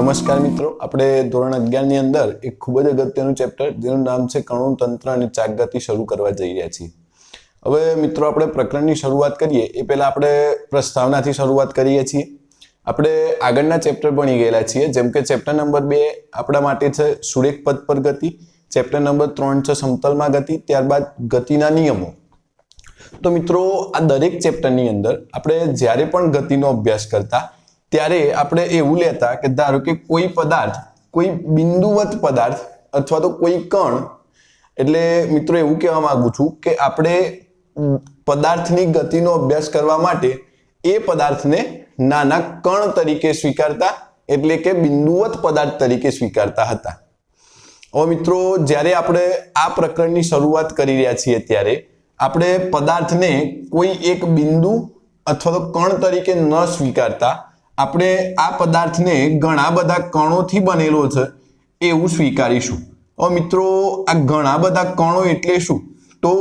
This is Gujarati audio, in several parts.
નમસ્કાર મિત્રો. આપણે ધોરણ અગિયારની અંદર એક ખૂબ જ અગત્યનું ચેપ્ટર જેનું નામ છે કણુ તંત્ર અને ચાકગતિ શરૂ કરવા જઈ રહ્યા છીએ. હવે મિત્રો આપણે પ્રકરણની શરૂઆત કરીએ. એ પહેલાં આપણે પ્રસ્તાવનાથી શરૂઆત કરીએ છીએ. આપણે આગળના ચેપ્ટર ભણી ગયેલા છીએ. જેમ કે ચેપ્ટર નંબર બે આપણા માટે છે સુરેખ પદ પર ગતિ. ચેપ્ટર નંબર ત્રણ છે સમતલમાં ગતિ. ત્યારબાદ ગતિના નિયમો. તો મિત્રો, આ દરેક ચેપ્ટરની અંદર આપણે જ્યારે પણ ગતિનો અભ્યાસ કરતા ત્યારે આપણે એવું લેતા કે ધારો કે કોઈ પદાર્થ, કોઈ બિંદુવત પદાર્થ અથવા તો કોઈ કણ, એટલે મિત્રો એવું કહેવા માંગુ છું કે આપણે પદાર્થની ગતિનો અભ્યાસ કરવા માટે એ પદાર્થને નાના કણ તરીકે સ્વીકારતા, એટલે કે બિંદુવત પદાર્થ તરીકે સ્વીકારતા હતા. હવે મિત્રો, જ્યારે આપણે આ પ્રકરણની શરૂઆત કરી રહ્યા છીએ ત્યારે આપણે પદાર્થને કોઈ એક બિંદુ અથવા તો કણ તરીકે ન સ્વીકારતા આપણે આ પદાર્થને ઘણા બધા કણોથી બનેલો છે, એવું સ્વીકારીશું. હવે મિત્રો, આ ઘણા બધા કણો એટલે શું? તો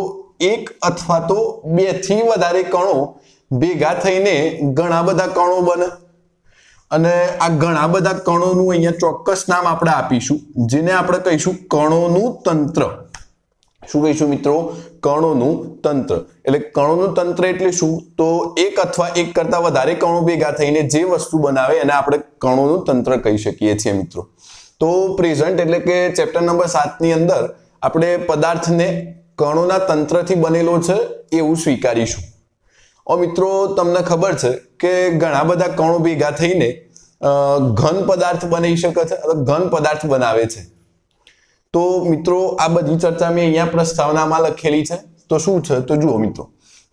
એક અથવા તો બેથી વધારે કણો ભેગા થઈને ઘણા બધા કણો બને. અને આ ઘણા બધા કણોનું અહીંયા ચોક્કસ નામ આપણે આપીશું, જેને આપણે કહીશું કણોનું તંત્ર. શું કહીશું મિત્રો? કણોનું તંત્ર. એટલે કણોનું તંત્ર એટલે શું? તો એક અથવા એક કરતા વધારે કણો ભેગા થઈને જે વસ્તુ બનાવે એને આપણે કણોનું તંત્ર કહી શકીએ છીએ મિત્રો. તો પ્રેઝન્ટ એટલે કે ચેપ્ટર નંબર સાતની અંદર આપણે પદાર્થને કણોના તંત્રથી બનેલો છે એવું સ્વીકારીશું. ઓ મિત્રો, તમને ખબર છે કે ઘણા બધા કણો ભેગા થઈને ઘન પદાર્થ બનાવી શકે છે ઘન પદાર્થ બનાવે છે. તો મિત્રો, આ બધી ચર્ચા મેં અહીંયા પ્રસ્તાવનામાં લખેલી છે. તો શું છે? તો જુઓ મિત્રો,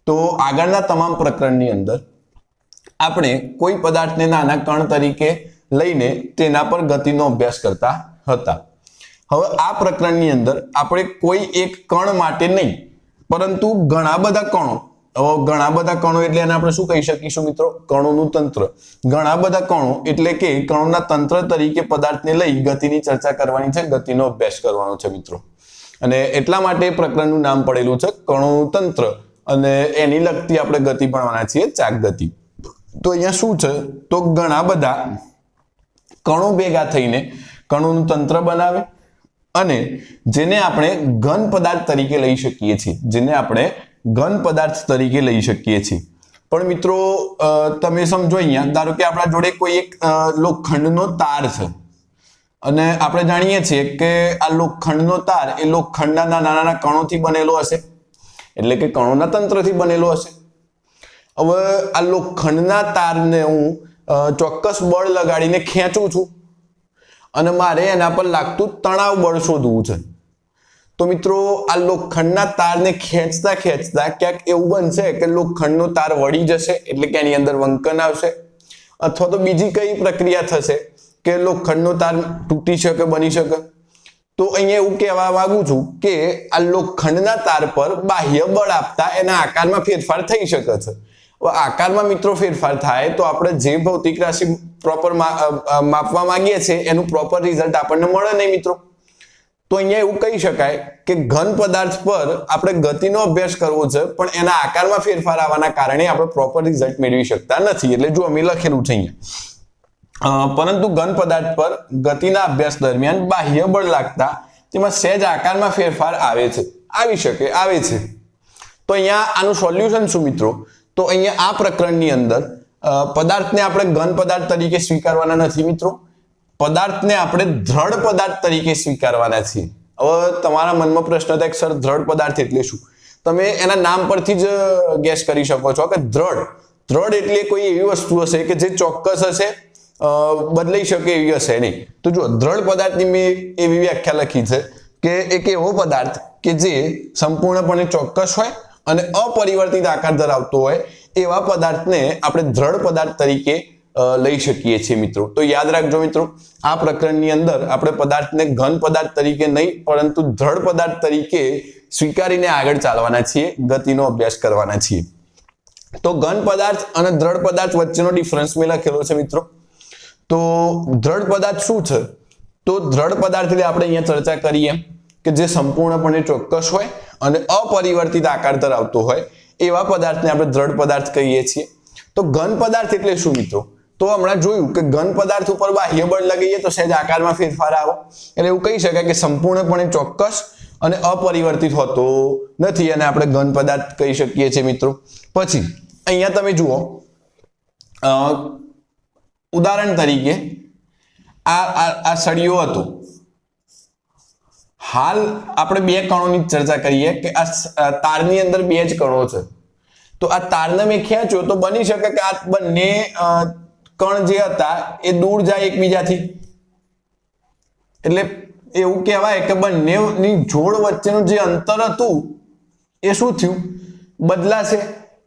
તો આગળના તમામ પ્રકરણની અંદર આપણે કોઈ પદાર્થને નાના કણ તરીકે લઈને તેના પર ગતિનો અભ્યાસ કરતા હતા. હવે આ પ્રકરણની અંદર આપણે કોઈ એક કણ માટે નહીં, પરંતુ ઘણા બધા કણો ઘણા બધા કણો એટલે એને આપણે શું કહી શકીશું મિત્રો? કણોનું તંત્ર. ઘણા બધા કણો એટલે કે કણોના તંત્ર તરીકે પદાર્થને લઈ ગતિની ચર્ચા કરવાની છે, ગતિનો અભ્યાસ કરવાનો છે મિત્રો. અને એટલા માટે પ્રકરણનું નામ પડેલું છે, કણોનું તંત્ર. અને એની લગતી આપણે ગતિ ભણવાના છીએ ચાક ગતિ તો અહીંયા શું છે? તો ઘણા બધા કણો ભેગા થઈને કણોનું તંત્ર બનાવે અને જેને આપણે ઘન પદાર્થ તરીકે લઈ શકીએ છીએ, જેને આપણે ઘન પદાર્થ તરીકે લઈ શકીએ છીએ. પણ મિત્રો તમે સમજો અહીંયા, ધારો કે આપણા જોડે કોઈ એક લોખંડનો તાર છે. અને આપણે જાણીએ છીએ કે આ લોખંડનો તાર એ લોખંડના નાના નાના કણોથી બનેલો હશે. એટલે કે કણોના તંત્રથી બનેલો હશે. હવે આ લોખંડના તારને હું ચોક્કસ બળ લગાડીને ખેંચું છું. અને મારે એના પર લાગતું તણાવ બળ શોધવું છે. તો મિત્રો, આ લોખંડના તારને ખેંચતા ખેંચતા ક્યાંક એવું બનશે કે લોખંડનો તાર વળી જશે, એટલે કે એની અંદર વંકન આવશે. અથવા તો બીજી કઈ પ્રક્રિયા થશે કે લોખંડનો તાર તૂટી શકે, બની શકે? તો અહીંયા એવું કહેવા માંગુ છું કે આ લોખંડના તાર પર બાહ્ય બળ આપતા એના આકારમાં ફેરફાર થઈ શકે છે. આકારમાં મિત્રો ફેરફાર થાય તો આપણે જે ભૌતિક રાશિ પ્રોપર માપવા માંગીએ છીએ, એનું પ્રોપર રિઝલ્ટ આપણને મળે નહીં મિત્રો. તો અહીંયા એવું કહી શકાય કે ઘન પદાર્થ પર આપણે ગતિનો અભ્યાસ કરવો છે, પણ એના આકારમાં ફેરફાર આવવાના કારણે આપણે પ્રોપર રિઝલ્ટ મેળવી શકતા નથી. એટલે જો અમે લખેલું છે અહીંયા. પરંતુ ઘન પદાર્થ પર ગતિના અભ્યાસ દરમિયાન બાહ્ય બળ લાગતા તેમાં સહેજ આકારમાં ફેરફાર આવે છે. આવી શકે, આવે છે. તો અહીંયા આનું સોલ્યુશન શું મિત્રો? તો અહીંયા આ પ્રકરણની અંદર પદાર્થને આપણે ઘન પદાર્થ તરીકે સ્વીકારવાના નથી મિત્રો. પદાર્થને આપણે દ્રઢ પદાર્થ તરીકે સ્વીકારવાના છીએ. હવે તમારા મનમાં પ્રશ્ન થાય સર, દ્રઢ પદાર્થ એટલે શું? તમે એના નામ પરથી જ ગેસ કરી શકો છો કે દ્રઢ. દ્રઢ એટલે કોઈ એવી વસ્તુ હશે કે જે ચોક્કસ હશે બદલાઈ શકે એવી હશે નહીં. તો જો દ્રઢ પદાર્થની મેં એવી વ્યાખ્યા લખી છે કે એક એવો પદાર્થ કે જે સંપૂર્ણપણે ચોક્કસ હોય અને અપરિવર્તિત આકાર ધરાવતો હોય એવા પદાર્થને આપણે દ્રઢ પદાર્થ તરીકે લઈ શકીએ છીએ મિત્રો. તો યાદ રાખજો મિત્રો, આ પ્રકરણની અંદર આપણે પદાર્થને ઘન પદાર્થ તરીકે નહીં, પરંતુ દ્રઢ પદાર્થ તરીકે સ્વીકારીને આગળ ચાલવાના છીએ, ગતિનો અભ્યાસ કરવાના છીએ. તો ઘન પદાર્થ અને દ્રઢ પદાર્થ વચ્ચેનો ડિફરન્સ મેં લખેલો છે મિત્રો. તો દ્રઢ પદાર્થ શું છે? તો દ્રઢ પદાર્થ એટલે આપણે અહીંયા ચર્ચા કરીએ કે જે સંપૂર્ણપણે ચોક્કસ હોય અને અપરિવર્તિત આકાર ધરાવતો હોય, એવા પદાર્થને આપણે દ્રઢ પદાર્થ કહીએ છીએ. તો ઘન પદાર્થ એટલે શું મિત્રો? તો હમણાં જોયું કે ઘન પદાર્થ ઉપર બાહ્ય બળ લગાવીએ તો સહેજ આકારમાં ફેરફાર આવે. એટલે એવું કહી શકાય કે સંપૂર્ણપણે ચોક્કસ અને અપરિવર્તિત હોતો નથી અને આપણે ઘન પદાર્થ કહી શકીએ છીએ મિત્રો. પછી, અહીંયા તમે જુઓ ઉદાહરણ તરીકે આ આ સળિયો હતો. હાલ આપણે બે કણોની ચર્ચા કરીએ કે આ તારની અંદર બે જ કણો છે. તો આ તારને મેં ખેંચ્યો તો બની શકે કે આ બંને કણ જે હતા એ દૂર જાય એકબીજાથી. એટલે એવું કહેવાય કે બંનેની જોડ વચ્ચેનું જે અંતર હતું, એ શું થયું? બદલાશે.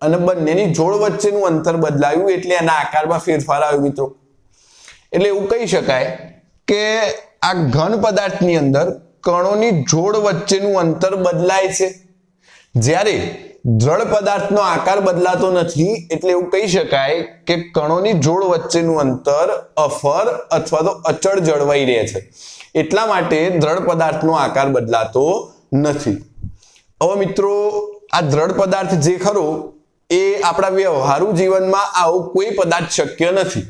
અને બંનેની જોડ વચ્ચેનું અંતર બદલાયું એટલે એના આકારમાં ફેરફાર આવ્યો મિત્રો. એટલે એવું કહી શકાય કે આ ઘન પદાર્થની અંદર કણોની જોડ વચ્ચેનું અંતર બદલાય છે. જ્યારે દ્રઢ પદાર્થનો આકાર બદલાતો નથી એટલે એવું કહી શકાય કે કણોની જોડ વચ્ચેનું અંતર અફર અથવા તો અચળ જળવાઈ રહે છે. એટલા માટે દ્રઢ પદાર્થનો આકાર બદલાતો નથી. હવે મિત્રો, આ દ્રઢ પદાર્થ જે ખરો, એ આપણા વ્યવહારુ જીવનમાં આવો કોઈ પદાર્થ શક્ય નથી.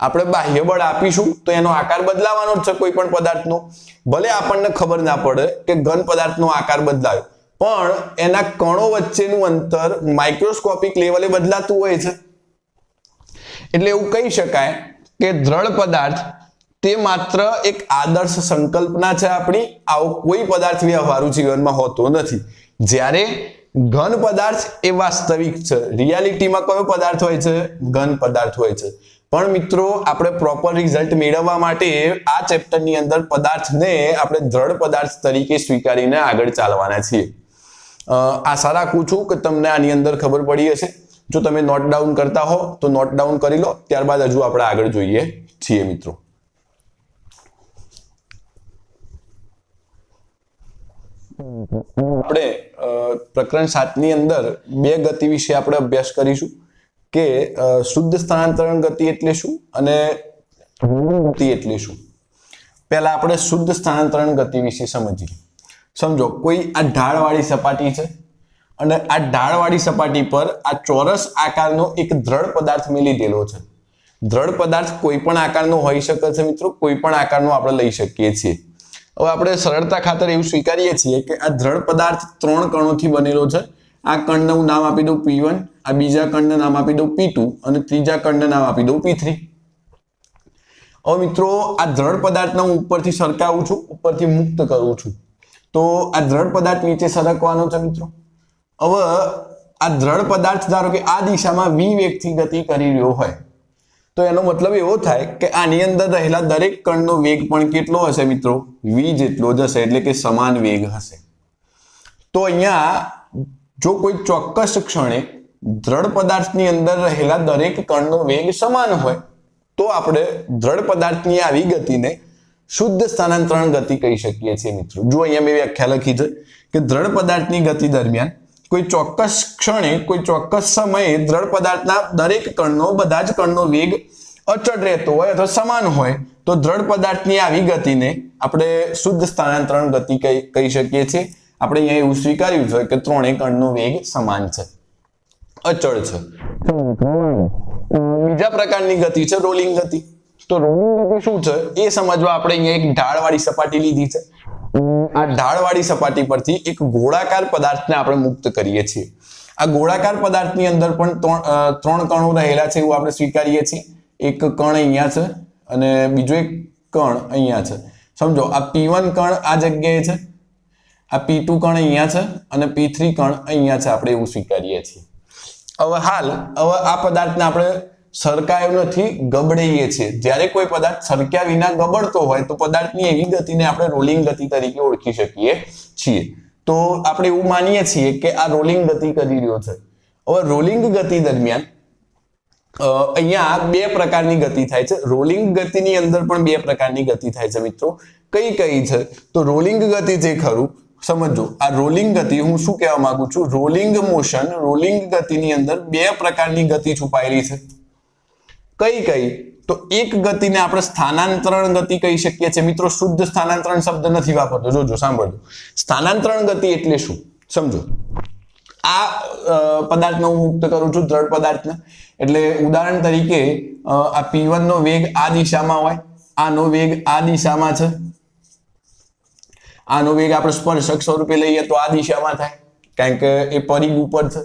આપણે બાહ્ય બળ આપીશું તો એનો આકાર બદલાવાનો જ છે કોઈ પણ પદાર્થનો. ભલે આપણને ખબર ના પડે કે ઘન પદાર્થનો આકાર બદલાયો. પણ એના કણો વચ્ચેનું અંતર માઇક્રોસ્કોપિક લેવલે બદલાતું હોય છે. એટલે એવું કહી શકાય કે દ્રઢ પદાર્થ તે માત્ર એક આદર્શ સંકલ્પના છે આપણી. આવો કોઈ પદાર્થ વ્યવહારુ જીવનમાં હોતો નથી. જ્યારે ઘન પદાર્થ એ વાસ્તવિક છે. રિયાલિટીમાં કયો પદાર્થ હોય છે? ઘન પદાર્થ હોય છે. પણ મિત્રો, આપણે પ્રોપર રિઝલ્ટ મેળવવા માટે આ ચેપ્ટરની અંદર પદાર્થને આપણે દ્રઢ પદાર્થ તરીકે સ્વીકારીને આગળ ચાલવાના છીએ. આશા રાખું છું કે તમને આની અંદર ખબર પડી હશે. જો તમે નોટ ડાઉન કરતા હો, તો નોટ ડાઉન કરી લો. ત્યારબાદ હજુ આપણે આગળ જોઈએ છીએ મિત્રો. આપણે પ્રકરણ સાતની અંદર બે ગતિ વિશે આપણે અભ્યાસ કરીશું કે શુદ્ધ સ્થાનાંતરણ ગતિ એટલે શું અને ગતિ એટલે શું? પહેલા આપણે શુદ્ધ સ્થાનાંતરણ ગતિ વિશે સમજીએ. સમજો, કોઈ આ ઢાળવાળી સપાટી છે? અને આ ઢાળવાળી સપાટી પર આ ચોરસ આકારનો એક દ્રઢ પદાર્થ મેં લીધેલો છે. દ્રઢ પદાર્થ કોઈ પણ આકારનો હોઈ શકે છે મિત્રો, કોઈ પણ આકારનો આપણે લઈ શકીએ છીએ. હવે આપણે સરળતા ખાતર એવું સ્વીકારીએ છીએ કે આ દ્રઢ પદાર્થ ત્રણ કણોથી બનેલો છે. આ કણનું નામ આપી દઉં પી વન, આ બીજા કણને નામ આપી દઉં પી ટુ અને ત્રીજા કણને નામ આપી દઉં પી થ્રી. હવે મિત્રો, આ દ્રઢ પદાર્થને હું ઉપરથી સરકાવું છું, ઉપરથી મુક્ત કરું છું. તો આ દ્રઢ પદાર્થ નીચે સરકવાનો છે મિત્રો. હવે આ દ્રઢ પદાર્થ ધારો કે આ દિશામાં વી વેગથી ગતિ કરી રહ્યો હોય, તો એનો મતલબ એવો થાય કે આની અંદર રહેલા દરેક કણનો વેગ પણ કેટલો હશે મિત્રો? વી જેટલો જ હશે, એટલે કે સમાન વેગ હશે. તો અહીંયા જો કોઈ ચોક્કસ ક્ષણે દ્રઢ પદાર્થની અંદર રહેલા દરેક કણનો વેગ સમાન હોય, તો આપણે દ્રઢ પદાર્થની આવી ગતિને શુદ્ધ સ્થાનાંતરણ ગતિ કહી શકીએ છીએ મિત્રો. જો અહીંયા મેં વ્યાખ્યા લખી છે કે દ્રઢ પદાર્થની ગતિ દરમિયાન કોઈ ચોક્કસ ક્ષણે, કોઈ ચોક્કસ સમયે દ્રઢ પદાર્થના દરેક કણનો, બધા જ કણનો વેગ અચળ રહેતો હોય અથવા સમાન હોય, તો દ્રઢ પદાર્થની આવી ગતિને આપણે શુદ્ધ સ્થાનાંતરણ ગતિ કહી શકીએ છીએ. આપણે અહીંયા એવું સ્વીકાર્યું છે કે ત્રણેય કણનો વેગ સમાન છે, અચળ છે. બીજા પ્રકારની ગતિ છે રોલિંગ ગતિ. તો રોલિંગ શું છે? એ સમજવા આપણે અહીંયા એક ઢાળવાળી સપાટી લીધી છે. આ ઢાળવાળી સપાટી પરથી એક ગોળાકાર પદાર્થને આપણે મુક્ત કરીએ છીએ. આ ગોળાકાર પદાર્થની અંદર પણ ત્રણ કણો રહેલા છે એવું આપણે સ્વીકારીએ છીએ. એક કણ અહીંયા છે અને બીજો એક કણ અહીંયા છે. સમજો, આ પી કણ આ જગ્યાએ છે, આ પી કણ અહીંયા છે અને પી કણ અહીંયા છે આપણે એવું સ્વીકારીએ છીએ. હવે હાલ, હવે આ પદાર્થને આપણે સરકાયો નથી ગબડાઈએ છીએ જ્યારે કોઈ પદાર્થ સરક્યા વિના ગબડતો હોય, તો પદાર્થની એવી ગતિને આપણે રોલિંગ ગતિ તરીકે ઓળખી શકીએ છીએ. તો આપણે એવું માનીએ છીએ કે આ રોલિંગ ગતિ કરી રહ્યો છે. હવે રોલિંગ ગતિ દરમિયાન અહીંયા બે પ્રકારની ગતિ થાય છે. રોલિંગ ગતિની અંદર પણ બે પ્રકારની ગતિ થાય છે મિત્રો. કઈ કઈ છે? તો રોલિંગ ગતિ જે ખરું, સમજો, આ રોલિંગ ગતિ હું શું કહેવા માંગુ છું? રોલિંગ મોશન રોલિંગ ગતિની અંદર બે પ્રકારની ગતિ છુપાયેલી છે. કઈ કઈ? તો એક ગતિને આપણે સ્થાનાંતરણ ગતિ કહી શકીએ છીએ. મિત્રો, શુદ્ધ સ્થાનાંતરણ શબ્દ નથી વાપરતો. જોજો, સાંભળજો. સ્થાનાંતરણ ગતિ એટલે શું? સમજો. આ પદાર્થનો હું મુક્ત કરું છું, દ્રઢ પદાર્થને. એટલે ઉદાહરણ તરીકે આ પી નો વેગ આ દિશામાં હોય, આનો વેગ આ દિશામાં છે. આનો વેગ આપણે સ્પર્શક સ્વરૂપે લઈએ તો આ દિશામાં થાય. કારણ કે એ પરિઘ ઉપર છે.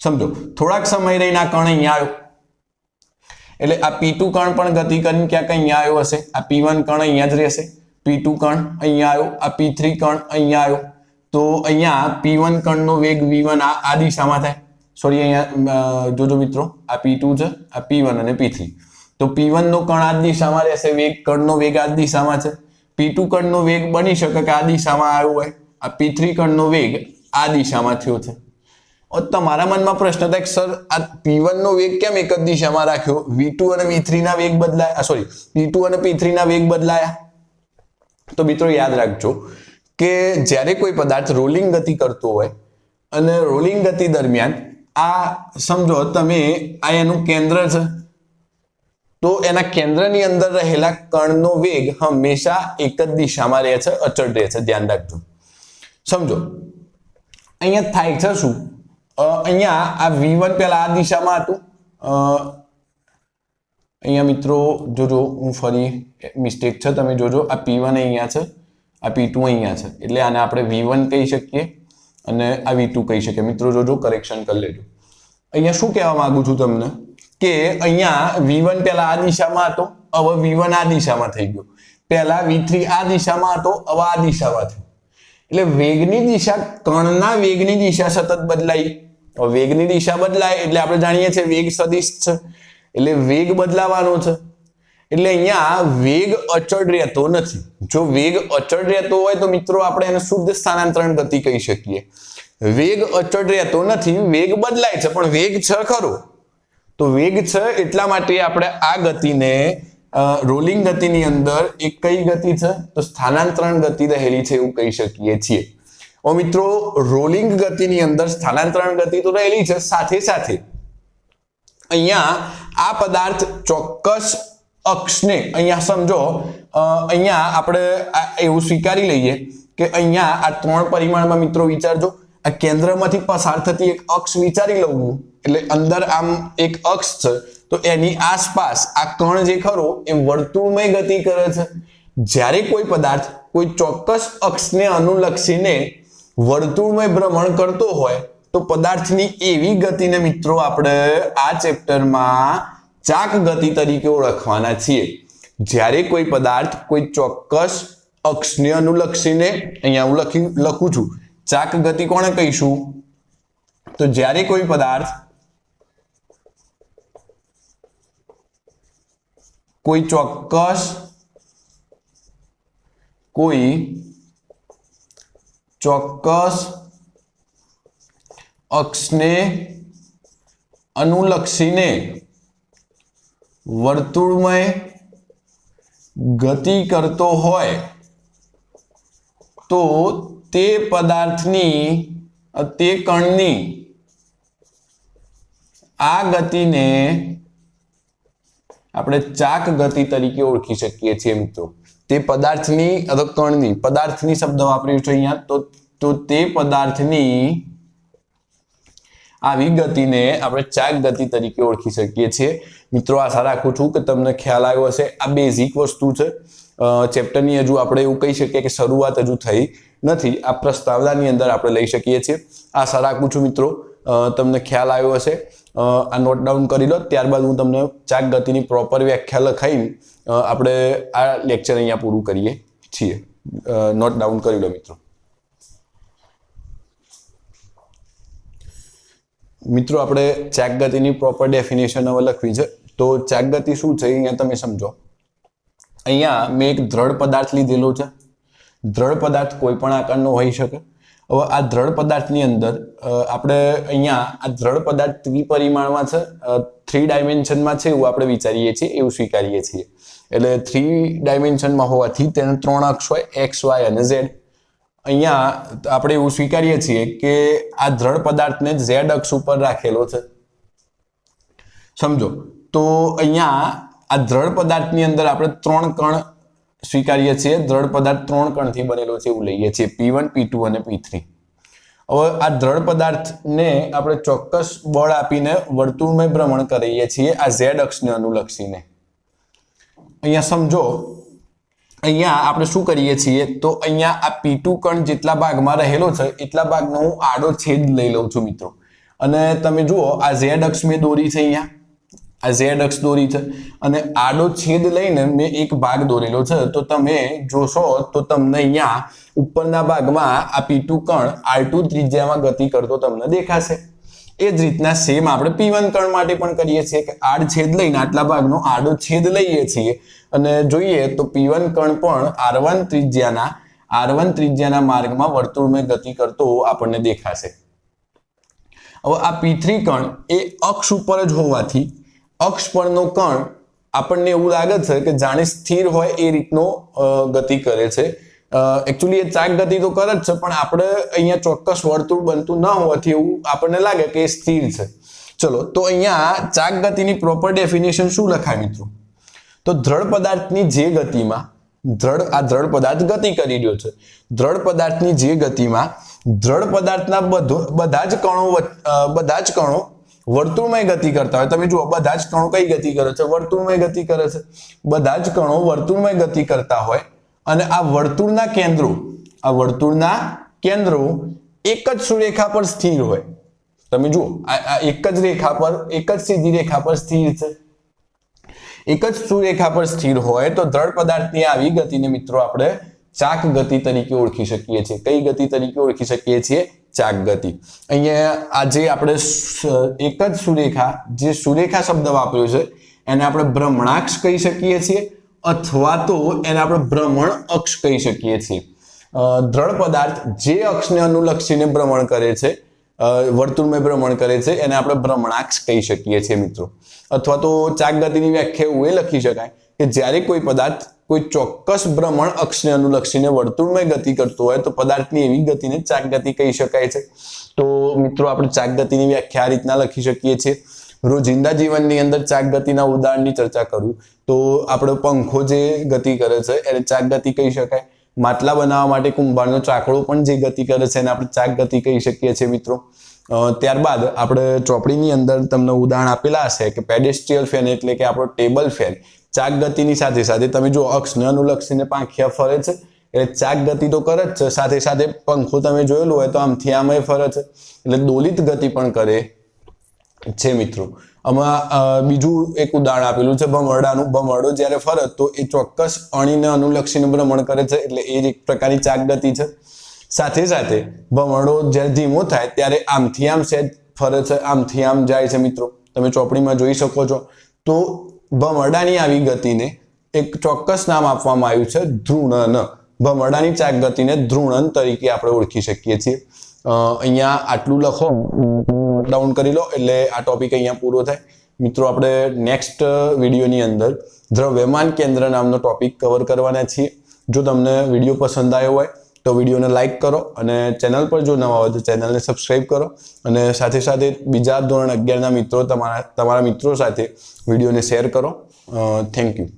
સમજો. થોડાક સમય રહીને આ કણ અહીંયા આવ્યો. એટલે આ પી કણ પણ ગતિ કરીને ક્યાંક અહીંયા આવ્યો હશે. આ પી કણ અહીંયા જ રહેશે. પી કણ અહીંયા આવ્યો. આ પી કણ અહીંયા આવ્યો. તો અહીંયા પી વન કણનો વેગ વી આ આ દિશામાં થાય. સોરી અહીંયા જોજો મિત્રો. આ પી ટુ છે, આ પી અને પી તો પી નો કણ આ દિશામાં રહેશે. વેગ કણનો વેગ આ દિશામાં છે. પી કણનો વેગ બની શકે કે આ દિશામાં આવ્યો હોય. આ પી કણનો વેગ આ દિશામાં થયો છે. તમારા મનમાં પ્રશ્ન થાય સર, આ પી નો વેગ કેમ એક જ દિશામાં રાખ્યો? વી અને વી ના વેગ બદલાયા? સોરી પી અને પી ના વેગ બદલાયા? તો મિત્રો, યાદ રાખજો કે જ્યારે કોઈ પદાર્થ રોલિંગ ગતિ કરતો હોય અને રોલિંગ ગતિ દરમિયાન, આ સમજો, તમે, આ એનું કેન્દ્ર છે. તો એના કેન્દ્રની અંદર રહેલા કણનો વેગ હંમેશા એક જ દિશામાં રહે છે, અચળ રહે છે. ધ્યાન રાખજો. સમજો. અહીંયા થાય છે શું? અહીંયા આ V1 પહેલા આ દિશામાં હતું. અહીંયા મિત્રો જોજો, હું ફરી મિસ્ટેક છે, તમે જોજો, આ P1 અહીંયા છે, આ P2 અહીંયા છે. એટલે આને આપણે V1 કહી શકીએ અને આ V2 કહી શકીએ. મિત્રો જોજો કરેક્શન કરી લેજો. અહીંયા શું કહેવા માંગુ છું તમને? કે અહીંયા V1 પહેલા આ દિશામાં હતો, હવે V1 આ દિશામાં થઈ ગયો. પહેલા V3 આ દિશામાં હતો, હવે આ દિશામાં થયો એટલે વેગની દિશા કણના વેગની દિશા સતત બદલાઈ વેગની દિશા બદલાય એટલે આપણે જાણીએ છીએ વેગ સદિશ છે. એટલે વેગ બદલાવાનો છે. એટલે અહીંયા વેગ અચળ રહેતો નથી. જો વેગ અચળ રહેતો હોય તો મિત્રો આપણે એને શુદ્ધ સ્થાનાંતરણ ગતિ કહી શકીએ. વેગ અચળ રહેતો નથી, વેગ બદલાય છે, પણ વેગ છે ખરો. તો વેગ છે એટલા માટે આપણે આ ગતિને રોલિંગ ગતિની અંદર એક કઈ ગતિ છે? તો સ્થાનાંતરણ ગતિ રહેલી છે એવું કહી શકીએ છીએ. ઓ મિત્રો રોલિંગ ગતિની અંદર સ્થાનાંતરણ ગતિ તો રહેલી છે, સાથે સાથે અહીંયા આ પદાર્થ ચોક્કસ અક્ષને, અહીંયા સમજો અહીંયા આપણે એવું સ્વીકારી લઈએ કે અહીંયા આ ત્રણ પરિમાણમાં મિત્રો વિચારજો. આ કેન્દ્રમાંથી પસાર થતી એક અક્ષ વિચારી લઉં એટલે અંદર આમ એક અક્ષ છે, તો એની આસપાસ આ કણ જે ખરો, એ વર્તુળમય ગતિ કરે છે. જ્યારે કોઈ પદાર્થ કોઈ ચોક્કસ અક્ષને અનુલક્ષીને વર્તુળમય ભ્રમણ કરતો હોય, તો પદાર્થની એવી ગતિને મિત્રો આપણે આ ચેપ્ટરમાં ચાક ગતિ તરીકે ઓળખવાના છીએ. જ્યારે કોઈ પદાર્થ કોઈ ચોક્કસ અક્ષને અનુલક્ષીને, અહીંયા હું લખી, લખું છું ચાક ગતિ કોને કહીશું? તો જ્યારે કોઈ પદાર્થ કોઈ ચોક્કસ કોઈ ચોક્કસ અક્ષને અનુલક્ષીને વર્તુળમય ગતિ કરતો હોય, તો તે પદાર્થની તે કણની આ ગતિને આપણે ચાક ગતિ તરીકે ઓળખી શકીએ છીએ મિત્રો. તે પદાર્થની અથવા કણની, પદાર્થની શબ્દ વાપર્યું છે અહીંયા. તો તો તે પદાર્થની આવી ગતિને આપણે ચાક ગતિ તરીકે ઓળખી શકીએ છીએ. મિત્રો, આશા રાખું છું કે તમને ખ્યાલ આવ્યો હશે. આ બેઝિક વસ્તુ છે. ચેપ્ટરની હજુ આપણે એવું કહી શકીએ કે શરૂઆત હજુ થઈ નથી. આ પ્રસ્તાવનાની અંદર આપણે લઈ શકીએ છીએ. આશા રાખું છું મિત્રો તમને ખ્યાલ આવ્યો હશે. આ નોટ ડાઉન કરી લો. ત્યારબાદ હું તમને ચાક ગતિની પ્રોપર વ્યાખ્યા લખાઈને આપણે આ લેક્ચર અહીંયા પૂરું કરીએ છીએ. નોટ ડાઉન કરી લો મિત્રો. મિત્રો, આપણે ચાક ગતિની પ્રોપર ડેફિનેશન હવે લખવી છે. તો ચાક ગતિ શું છે અહીંયા તમે સમજો. અહીંયા મેં એક દ્રઢ પદાર્થ લીધેલો છે. દ્રઢ પદાર્થ કોઈ પણ આકારનો હોઈ શકે. હવે આ દ્રઢ પદાર્થની અંદર આપણે અહીંયા આ દ્રઢ પદાર્થ ત્રિપરિમાણમાં છે થ્રી ડાયમેન્શનમાં છે એવું આપણે વિચારીએ છીએ, એવું સ્વીકારીએ છીએ. એટલે થ્રી ડાયમેન્શનમાં હોવાથી તેને ત્રણ અક્ષ હોય એક્સ વાય અને ઝેડ અહીંયા આપણે એવું સ્વીકારીએ છીએ કે આ દ્રઢ પદાર્થને ઝેડ અક્ષ ઉપર રાખેલો છે. સમજો? તો અહીંયા આ દ્રઢ પદાર્થની અંદર આપણે ત્રણ કણ સ્વીકારીએ છીએ, દ્રઢ પદાર્થ ત્રણ કણથી બનેલો છે એવું લઈએ છીએ પી વન પી અને પી થ્રી હવે આ દ્રઢ પદાર્થને આપણે ચોક્કસ બળ આપીને વર્તુળમય ભ્રમણ કરીએ છીએ આ ઝેડ અક્ષને અનુલક્ષીને. અહીંયા સમજો, અહીંયા આપણે શું કરીએ છીએ, તો અહીંયા આ પી કણ જેટલા ભાગમાં રહેલો છે, એટલા ભાગનો હું આડો છેદ લઈ લઉં છું મિત્રો. અને તમે જુઓ, આ ઝેડ અક્ષ મેં દોરી છે અહીંયા. આ ઝેડ અક્ષ દોરી છે. અને આડો છેદ લઈને મેં એક ભાગ દોરેલો છે. તો તમે જોશો તો તમને અહીંયા ઉપરના ભાગમાં આ પી કણ આર ટુ ત્રિજ્યામાં ગતિ કરતો તમને દેખાશે. એ જ રીતના સેમ આપણે પી વન કણ માટે પણ કરીએ છીએ કે આડ છેદ લઈને આટલા ભાગનો આડો છેદ લઈએ છીએ. અને જોઈએ તો પી વન કણ પણ આર વન ત્રિજ્યાના, આર વન ત્રિજ્યાના માર્ગમાં વર્તુળમય ગતિ કરતો આપણને દેખાશે. હવે આ પી થ્રી કણ એ અક્ષ ઉપર જ હોવાથી અક્ષ પરનો કણ આપણને એવું લાગે છે કે જાણે સ્થિર હોય એ રીતનો ગતિ કરે છે. એકચ્યુઅલી એ ચાક ગતિ તો કરે જ છે, પણ આપણે અહીંયા ચોક્કસ વર્તુળ બનતું ન હોવાથી એવું આપણને લાગે કે એ સ્થિર છે. ચલો, તો અહીંયા ચાક ગતિની પ્રોપર ડેફિનેશન શું લખાય મિત્રો? તો દ્રઢ પદાર્થની જે ગતિમાં, દ્રઢ, આ દ્રઢ પદાર્થ ગતિ કરી રહ્યો છે. દ્રઢ પદાર્થની જે ગતિમાં, દ્રઢ પદાર્થના બધો, બધા જ કણો બધા જ કણો વર્તુળમય ગતિ કરતા હોય. તમે જુઓ, બધા જ કણો કઈ ગતિ કરે છે? વર્તુળમય ગતિ કરે છે. બધા જ કણો વર્તુળમય ગતિ કરતા હોય અને આ વર્તુળના કેન્દ્રો, આ વર્તુળના કેન્દ્રો એક જ સુરેખા પર સ્થિર હોય. તમે જુઓ, આ એક જ રેખા પર, એક જ સીધી રેખા પર સ્થિર છે. એક જ સુરેખા પર સ્થિર હોય તો દ્રઢ પદાર્થની આવી ગતિને મિત્રો આપણે ચાક ગતિ તરીકે ઓળખી શકીએ છીએ. કઈ ગતિ તરીકે ઓળખી શકીએ છીએ? ચાક ગતિ અહીંયા આજે આપણે એક જ સુરેખા, જે સુરેખા શબ્દ વાપર્યો છે, એને આપણે ભ્રમણાક્ષ કહી શકીએ છીએ, અથવા તો એને આપણે ભ્રમણ અક્ષ કહી શકીએ છીએ. દ્રઢ પદાર્થ જે અક્ષને અનુલક્ષીને ભ્રમણ કરે છે વર્તુળમય ભ્રમણ કરે છે, એને આપણે ભ્રમણાક્ષ કહી શકીએ છીએ મિત્રો. અથવા તો ચાક ગતિની વ્યાખ્યા એવું એ લખી શકાય કે જ્યારે કોઈ પદાર્થ, કોઈ ચોક્કસ ભ્રમણ અક્ષને અનુલક્ષીને વર્તુળમય ગતિ કરતો હોય, તો પદાર્થની એવી ગતિને ચાક ગતિ કહી શકાય છે. તો મિત્રો, આપણે ચાક ગતિની વ્યાખ્યા આ રીતના લખી શકીએ છીએ. રોજિંદા જીવનની અંદર ચાક ગતિના ઉદાહરણની ચર્ચા કરું. તો આપણો પંખો જે ગતિ કરે છે, એને ચાક ગતિ કહી શકાય. માટલા બનાવવા માટે કુંભારનો ચાકડો પણ જે ગતિ કરે છે, એને આપણે ચાક ગતિ કહી શકીએ છીએ મિત્રો. ત્યારબાદ આપણે ચોપડીની અંદર તમને ઉદાહરણ આપેલા હશે કે પેડેસ્ટ્રીયલ ફેન એટલે કે આપણો ટેબલ ફેન ચાક ગતિની સાથે સાથે તમે જો અક્ષને અનુલક્ષીને પાંખિયા ફરે છે, એટલે ચાક ગતિ તો કરે જ છે, સાથે સાથે પંખો તમે જોયેલું હોય તો આમથી આમય ફરે છે. એટલે દોલિત ગતિ પણ કરે છે મિત્રો. આમાં બીજું એક ઉદાહરણ આપેલું છે, ભમરડાનું. ભમરડો જ્યારે ફરે તો એ ચોક્કસ અણીને અનુલક્ષીને ભ્રમણ કરે છે, એટલે એ એક પ્રકારની ચાક ગતિ છે. સાથે સાથે ભમરડો જ્યારે ધીમો થાય ત્યારે આમથી આમ સેજ ફરે છે, આમથી આમ જાય છે મિત્રો. તમે ચોપડીમાં જોઈ શકો છો. તો ભમરડાની આવી ગતિને એક ચોક્કસ નામ આપવામાં આવ્યું છે, ધ્રુણન. ભમરડાની ચાક ગતિને ધ્રુણન તરીકે આપણે ઓળખી શકીએ છીએ. અહીંયા આટલું લખો ડાઉન કરી લો, એટલે આ ટોપિક અહીંયા પૂરો થાય. મિત્રો, આપણે નેક્સ્ટ વિડીયોની અંદર દ્રવ્યમાન કેન્દ્ર નામનો ટોપિક કવર કરવાના છીએ. જો તમને વીડિયો પસંદ આવ્યો હોય તો વિડીયોને લાઇક કરો અને ચેનલ પર જો નવા હોય તો ચેનલને સબસ્ક્રાઈબ કરો અને સાથે સાથે બીજા ધોરણ અગિયારના મિત્રો તમારા તમારા મિત્રો સાથે વિડીયોને શેર કરો. Thank you